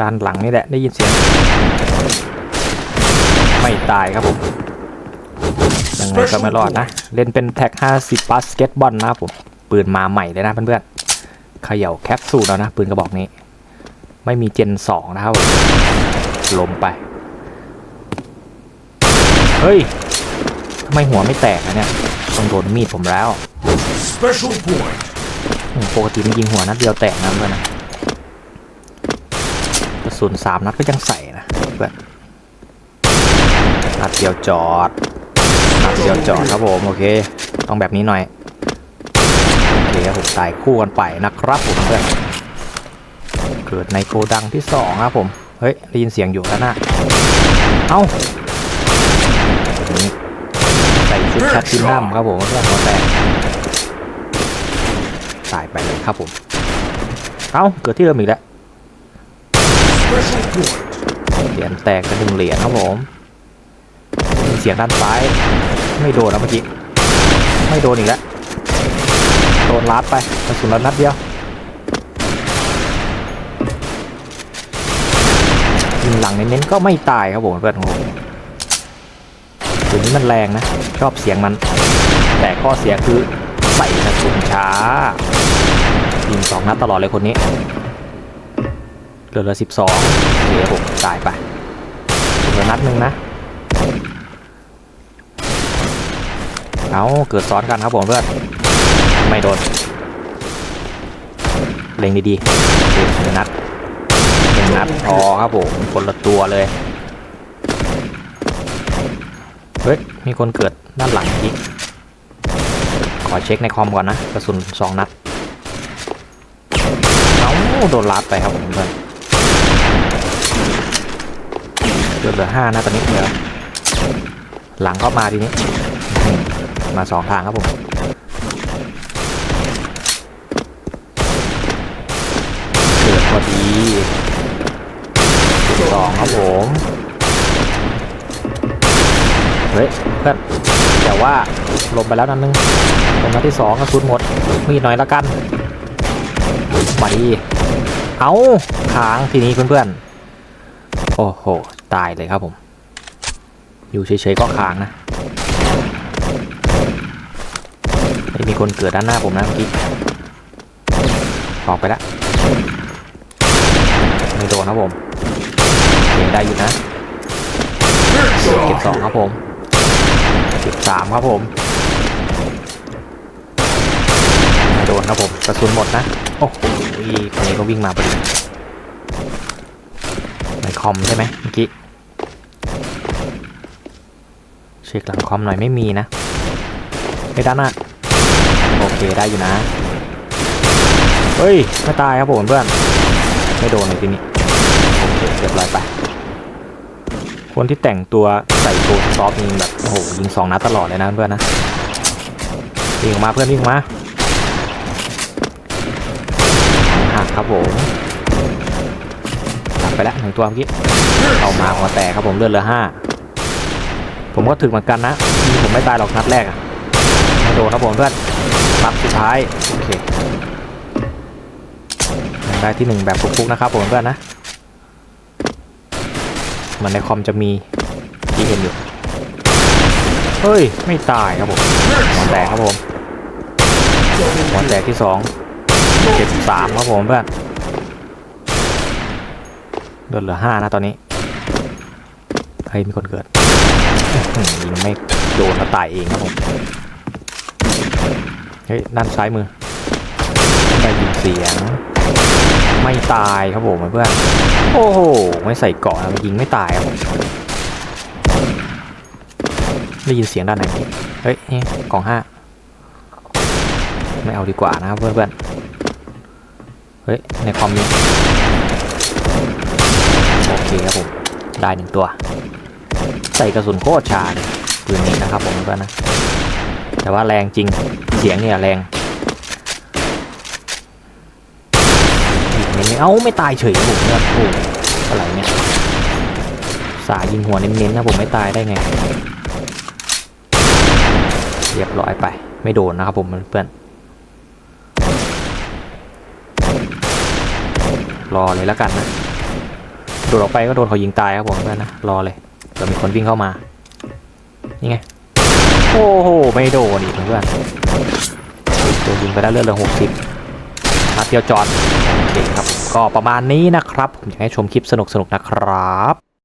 ด้านหลังนี่แหละได้ยินเสียง ไม่ตายครับผมยังไงก็ไม่รอดนะ เล่นเป็นแท็ก 50บาสเกตบอลนะครับผมปืนมาใหม่เลยนะเพื่อนๆเขย่าแคปซูลแล้วนะปืนกระบอกนี้ ไม่มีเจน 2 นะครับผมลมไป เฮ้ยทำไมหัวไม่แตกอะเนี่ยต้องโดนมีดผมแล้ว Special point. อืมปกติมันยิงหัวนัดเดียวแตกนะเพื่อนนะกระ สุนสามนัดก็ยังใส่นะเพื่อนนัดเดียวจอดนัดเดียวจอดครับผมโอเค ต้องแบบนี้หน่อยโอเคครับผมตายคู่กันไปนะครับผมเพื่อนเกิดในโกดังที่สองครับผมเฮ้ยได้ยินเสียงอยู่แล้วนะเอ้าใส่ชุดแคทตินัมครับผมเพื่อนหัวแตกตายไปเลยครับผมเอ้าเกิดที่เดิมอีกแล้ว เหรียญแตกกระดึงเหรียญครับผมมีเสียงด้านซ้าย ไม่โดนนะเมื่อกี้ ไม่โดนอีกแล้ว โดนลัดไปกระสุนละนัดเดียวยิงหลังเน้นๆก็ไม่ตายครับผมเพื่อนของผมตัวนี้มันแรงนะ ชอบเสียงมัน แต่ข้อเสียคือใส่กระสุนช้ายิงสองนัดตลอดเลยคนนี้ เหลือลือสิบสองเดี๋ยวผมตายไปเหลือนัดหนึ่งนะ เอาเกิดซ้อนกันครับผมเพื่อน ไม่โดน เล็งดีๆเหนึ่งนัดหนึ่งนัดพอครับผม คนละตัวเลย เฮ้ย มีคนเกิดด้านหลังอีก ขอเช็คในคอมก่อนนะ กระสุนสองนัด เอาโดนลัดไปครับผมเพื่อน เหลือห้านะตอนนี้เหลือหลังเข้ามาทีนี้ มาสองทางครับผมเกิดพอดีสองครับผมเฮ้ยเพื่อนแต่ว่าลงไปแล้วนัดนึงลงมาที่สองกระสุนหมดมีหน่อยละกันมาดีเอาค้างทีนี้เพื่อนๆโอ้โห ตายเลยครับผม อยู่เฉยๆก็ค้างนะไม่มีคนเกิดด้านหน้าผมนะเมื่อกี้ออกไปแล้วไม่โดนครับผมเก็บได้อยู่นะเก็บสองครับผมเก็บสามครับผมโดนครับผมกระสุนหมดนะโอ้โหคนนี้ก็วิ่งมาพอดี ในคอมใช่ไหมเมื่อกี้เช็คหลังคอมหน่อยไม่มีนะไม่ด้านหน้าโอเคได้อยู่นะเฮ้ยไม่ตายครับผมเพื่อนไม่โดนเลยทีนี้โอเคเรียบร้อยไปคนที่แต่งตัวใส่โกซอฟต์ยิงแบบโอ้โหยิงสองนัดตลอดเลยนะเพื่อนนะวิ่งออกมาเพื่อนวิ่งออกมาหักครับผม ไปแล้วหนึ่งตัวเมื่อกี้เอามาหัวแตกครับผมเลือดเหลือห้าผมก็ถึกเหมือนกันนะผมไม่ตายหรอกนัดแรกอะไม่โดนครับผมเพื่อนนัดสุดท้ายโอเคได้ที่หนึ่งแบบฟุกๆนะครับผมเพื่อนนะมันในคอมจะมีที่เห็นอยู่เฮ้ย ไม่ตายครับผมหัวแตกครับผมหัวแตกที่สองเจ็ดสามครับผมเพื่อน เลือดเหลือห้านะตอนนี้เฮ้ยมีคนเกิดยิงไม่โดนแล้วตายเองครับผมเฮ้ยด้านซ้ายมือได้ยินเสียง ไม่ตายครับผมเพื่อนโอ้โหไม่ใส่เกาะนะยิงไม่ตายครับผมได้ยินเสียงด้านไหนเฮ้ยนี่กล่องห้าไม่เอาดีกว่านะครับเพื่อนๆเฮ้ยในคอมนี้ โอเคครับผม ได้หนึ่งตัว ใส่กระสุนโคตรชาเลยปืนนี้นะครับผมเพื่อนะ แต่ว่าแรงจริง เสียงเนี่ยแรงยิงเน้นเอ้าไม่ตายเฉยผมเนี่ยโอ้โหอะไรเนี่ย สายยิงหัวเน้นๆนะผมไม่ตายได้ไง เรียบร้อยไป ไม่โดนนะครับผมเพื่อนรอเลยแล้วกันนะ โดดออกไปก็โดนเขายิงตายครับผมเพื่อนนะรอเลยเดี๋ยวมีคนวิ่งเข้ามา นี่ไง โอ้โห ไม่โดนอีกเพื่อนโดนยิงไปได้เลือดเหลือหกสิบนัดเดียวจอดโอเคครับ ก็ประมาณนี้นะครับ ผมอยากให้ชมคลิปสนุกๆนะครับ